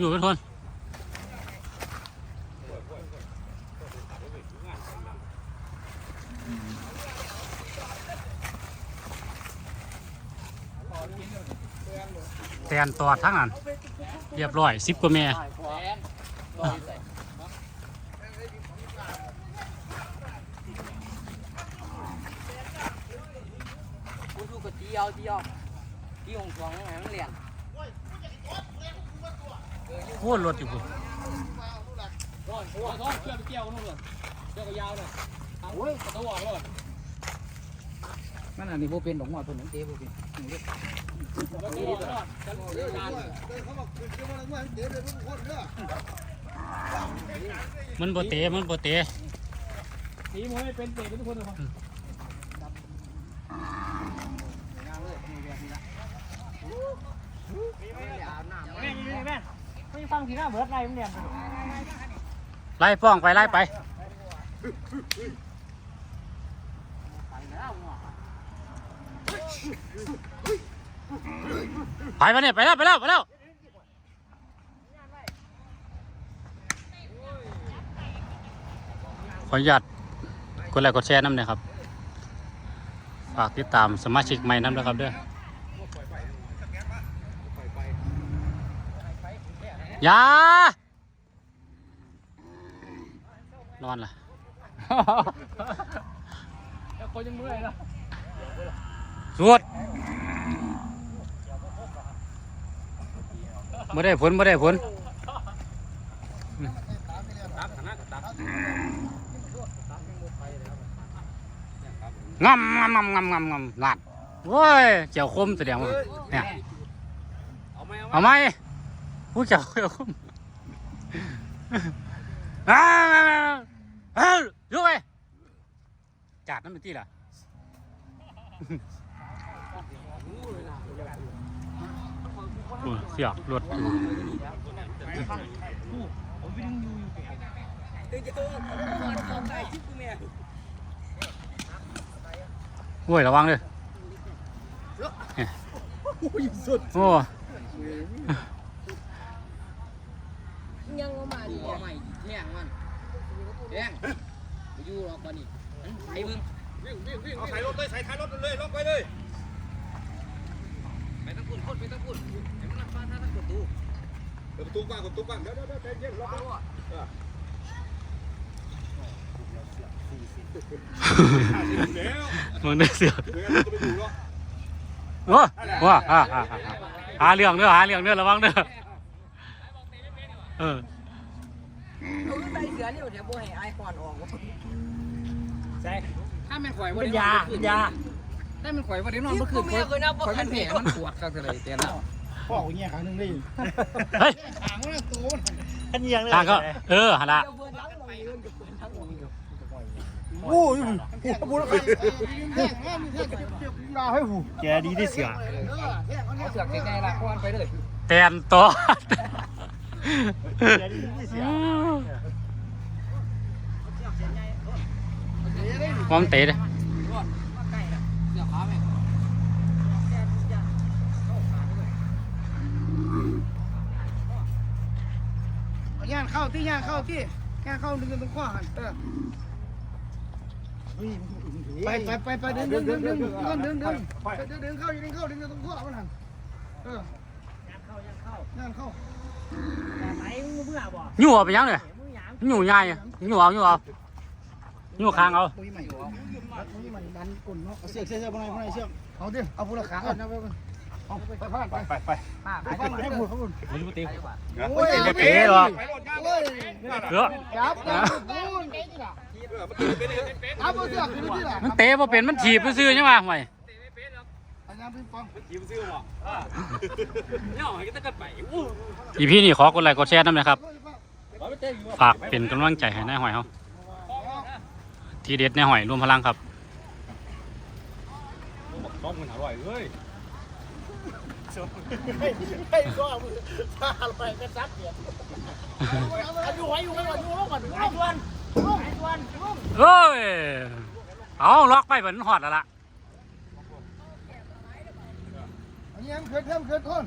อยู่เป็นคนแตนตอดทั้งนั้น เรียบร้อยสิบกว่าแม่กูดูกับจีเอาจีเอาจีของสองแหงเรียน โคตรรถอยู่พุ่นร้อนร้อนร้อนเชือกไปเกี่ยวกันนู่นเลยเชือกยาวเลยโอ้ยตะวันเลยมันอันนี้โบเป็นดอกหมอตัวนึงเต้โบเป็นแล้วก็รอดกันเลยนานเลยมันบ่เตะมันบ่เตะสีมันไม่เป็นเตะเป็นทุกคนเลยครับ แม่แม่แม่ ไม่ฟังทีหน้าเบิร์ดไรมันเนี่ยไล่ป้องไปไล่ไปไปมาเนี่ยไปแล้วไปแล้วไปแล้วขออนุญาตกดไลค์กดแชร์น้ำเนี่ยครับ ฝากติดตามสมาชิกใหม่น้ำด้วยครับเด้อ อย่านอนล่ะแล้วคนยังเมื่อยแล้วสวดไม่ได้ผลไม่ได้ผลงำงำงำงำงำงำนัดโว้ยเจียวคมแสดงว่าเนี่ยเอาไหมเอาไหม ผู้เจียวเจียวคมอ้าวเอ้ยยกไปจัดนั่นเป็นที่ล่ะโอ้ยเสียบรถอยู่โอ้ยระวังเลยโอ้ย งว่ามาดิใหม่แท่งมันแท่งไปอยู่หรอกวันนี้ไอ้มึงวิ่งวิ่งวิ่งเอาใส่รถเลยใส่ท้ายรถเลยล็อกไว้เลยไปตั้งคุณคนไปตั้งคุณไอ้มันฟ้าท่าตั้งประตูเปิดประตูกว้างประตูกว้างเดี๋ยวเดี๋ยวใจเย็นล็อกไว้แล้วมึงได้เสียบเดี๋ยวเราจะไปอยู่เนาะโอ้ว้าอ่าอ่าอ่าอ่าหาเรื่องเด้อหาเรื่องเด้อระวังเด้อ เออเอาใส่เสือนี่เดี๋ยวโบให้ไอคอนออกใช่ถ้ามันข่อยว่าเป็นยาเป็นยาถ้ามันข่อยว่าเดี๋ยวนอนเมื่อคืนข่อยข่อยมันแผลมันปวดครับอะไรแต่ละพ่อกูเนี่ยครั้งหนึงได้เฮ้ยหางมันโตมันอันยังเลยทางก็เออหาละโอ้ยบุญใครแท่งแม่มีแท่งเจ็บดาวให้หูแกดีที่เสือเอาเสือกใกล้ๆละคอนไปเลยแตนต่อ แกดีที่เสือความเตะเลยเสือกขาไหมย่างเข้าที่ย่างเข้าที่ย่างเข้าดึงตรงข้อหันเออไปไปไปไปดึงดึงดึงดึงดึงดึงดึงดึงดึงดึงเข้าดึงเข้าดึงตรงข้อมันหันเออย่างเข้าย่างเข้าย่างเข้า หนูเอาไปยังเลยหนูใหญ่หนูเอาหนูเอาหนูคางเอาเสือกเสือกเสือกพวกนายพวกนายเสือกเอาดิเอาพวกเราขาเอาไปพลาดไปไปไปไปพลาดให้หมดครับคุณไม่รู้ตีโอ้ยไม่ตีหรอกเสือกจับมันเตะพอเป็นมันถีบมันซื้อใช่ไหมห่วย นนี้เป็นฟองยิ้มซื้อบ่เนี่ยให้กันกันไปอู้อีพี่นี่ขอกดไลค์กดแชร์น้ำนะครับ ฝากเป็นกำลังใจให้นายหอยเขาทีเด็ดนายหอยรวมพลังครับน้องมันอร่อยเอ้ยไอ้ก็มือถ้าอะไรก็ซักเดียวอยู่ไว้อยู่ไว้ก่อนอยู่ไว้ก่อนไอ้ชวนไอ้ชวนเอ้ยเอาล็อกไปเหมือนหอดแล้วล่ะ ยั可เคยทํ